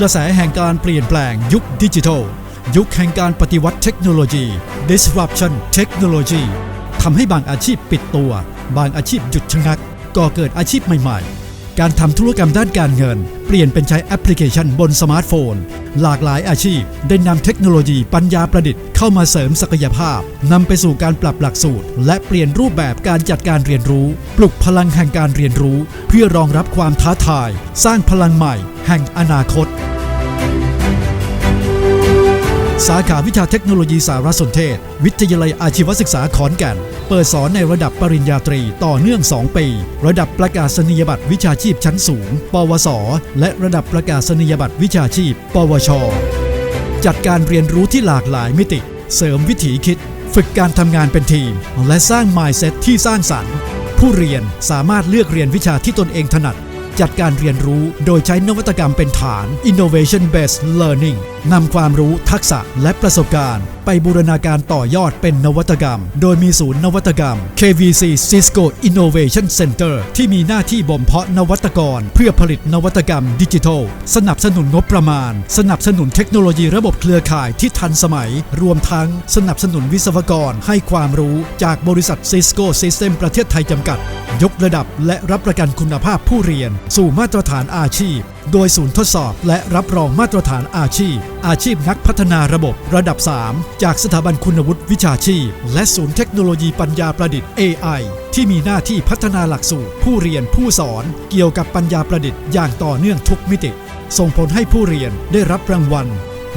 กระแสแห่งการเปลี่ยนแปลงยุคดิจิทัล ยุคแห่งการปฏิวัติเทคโนโลยี disruption technology ทำให้บางอาชีพปิดตัว บางอาชีพหยุดชะงัก ก่อเกิดอาชีพใหม่ ๆ การทำธุรกรรมด้านการเงิน เปลี่ยนเป็นใช้แอปพลิเคชันบนสมาร์ทโฟน หลากหลายอาชีพได้นำเทคโนโลยีปัญญาประดิษฐ์เข้ามาเสริมศักยภาพนำไปสู่การปรับหลักสูตร และเปลี่ยนรูปแบบการจัดการเรียนรู้ ปลุกพลังแห่งการเรียนรู้ เพื่อรองรับความท้าทาย สร้างพลังใหม่ แห่งอนาคต สาขาวิชาเทคโนโลยีสารสนเทศ วิทยาลัยอาชีวศึกษาขอนแก่น เปิดสอนในระดับปริญญาตรีต่อเนื่อง 2 ปี ระดับประกาศนียบัตรวิชาชีพชั้นสูง ปวส และระดับประกาศนียบัตรวิชาชีพ ปวช จัดการเรียนรู้ที่หลากหลายมิติ เสริมวิถีคิด ฝึกการทำงานเป็นทีม และสร้าง mindset ที่สร้างสรรค์ ผู้เรียนสามารถเลือกเรียนวิชาที่ตนเองถนัด จัดการเรียนรู้โดยใช้นวัตกรรมเป็นฐาน innovation based learning นำความรู้ทักษะและประสบการณ์ ไปบูรณาการต่อยอดเป็นนวัตกรรม โดยมีศูนย์นวัตกรรม KVC Cisco Innovation Center ที่มีหน้าที่บ่มเพาะนวัตกร เพื่อผลิตนวัตกรรมดิจิทัล สนับสนุนงบประมาณ สนับสนุนเทคโนโลยีระบบเครือข่ายที่ทันสมัย รวมทั้งสนับสนุนวิศวกรให้ความรู้จากบริษัท Cisco System ประเทศไทยจำกัด ยกระดับและรับประกันคุณภาพผู้เรียน สู่มาตรฐานอาชีพ โดยศูนย์ทดสอบและรับรองมาตรฐานอาชีพ อาชีพนักพัฒนาระบบระดับ 3 จากสถาบันคุณวุฒิวิชาชีพ และศูนย์เทคโนโลยีปัญญาประดิษฐ์ AI ที่มีหน้าที่พัฒนาหลักสูตร ผู้เรียนผู้สอนเกี่ยวกับปัญญาประดิษฐ์อย่างต่อเนื่องทุกมิติ ส่งผลให้ผู้เรียนได้รับรางวัล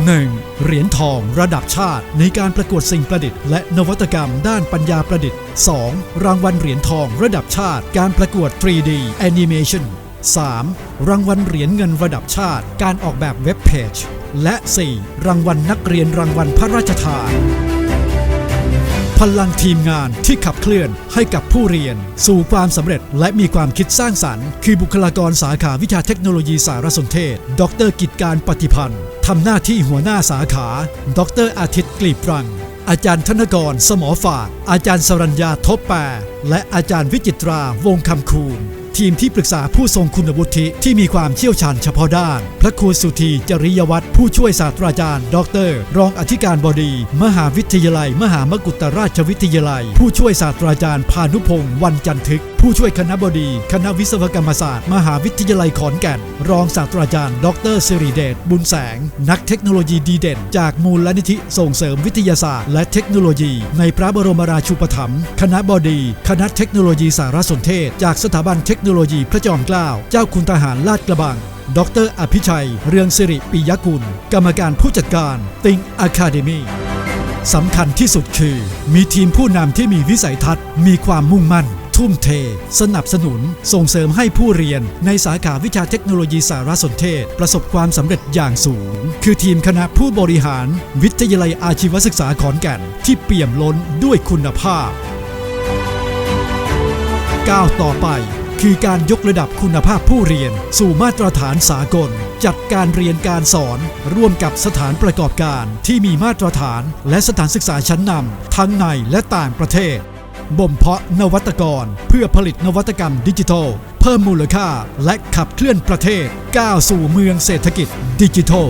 1. เหรียญทองระดับชาติ ในการประกวดสิ่งประดิษฐ์และนวัตกรรมด้านปัญญาประดิษฐ์ 2. รางวัลเหรียญทองระดับชาติ การประกวด 3D Animation 3. รางวัลเหรียญเงินระดับชาติ การออกแบบเว็บเพจ และ 4. รางวัลนักเรียนรางวัลพระราชทาน พลังทีมงานที่ขับเคลื่อนให้กับผู้เรียน สู่ความสำเร็จและมีความคิดสร้างสรรค์ คือบุคลากรสาขาวิชาเทคโนโลยีสารสนเทศ ดรกิจการปฏิพันธ์ทำหน้าที่หัวหน้าสาขา ดรอาทิตย์กลีบรังอาจารย์ธนกร สมอฝาก อาจารย์สรัญญาทบแปรและอาจารย์วิจิตราวงคำคูณ ทีมที่ปรึกษาผู้ทรงคุณวุฒิที่มีความเชี่ยวชาญเฉพาะด้าน พระครูสุธีจริยวัตรผู้ช่วยศาสตราจารย์ ดร รองอธิการบดี มหาวิทยาลัย มหามกุฏราชวิทยาลัย ผู้ช่วยศาสตราจารย์พานุพงศ์วันจันทึก ผู้ช่วยคณะบดี คณะวิศวกรรมศาสตร์ มหาวิทยาลัยขอนแก่น รองศาสตราจารย์ ดรสิริเดชบุญแสง นักเทคโนโลยีดีเด่น จากมูลนิธิส่งเสริมวิทยาศาสตร์ และเทคโนโลยี ในพระบรมราชูปถัมภ์คณะบดี คณะเทคโนโลยีสารสนเทศ จากสถาบันเทคโนโลยีพระจอมเกล้าเจ้าคุณทหารลาดกระบังดรอภิชัย เรืองสิริปิยกุล กรรมการผู้จัดการ ติงอะคาเดมีสำคัญที่สุดคือ มีทีมผู้นำที่มีวิสัยทัศน์ มีความมุ่งมั่น ทุ่มเท สนับสนุน ส่งเสริมให้ผู้เรียน ในสาขาวิชาเทคโนโลยีสารสนเทศ ประสบความสำเร็จอย่างสูง คือทีมคณะผู้บริหาร วิทยาลัยอาชีวศึกษาขอนแก่น ที่เปี่ยมล้นด้วยคุณภาพก้าวต่อไปคือการยกระดับคุณภาพผู้เรียน สู่มาตรฐานสากล จัดการเรียนการสอน ร่วมกับสถานประกอบการที่มีมาตรฐาน และสถานศึกษาชั้นนำทั้งในและต่างประเทศ บ่มเพาะนวัตกร เพื่อผลิตนวัตกรรมดิจิทัล เพิ่มมูลค่าและขับเคลื่อนประเทศก้าวสู่เมืองเศรษฐกิจดิจิทัล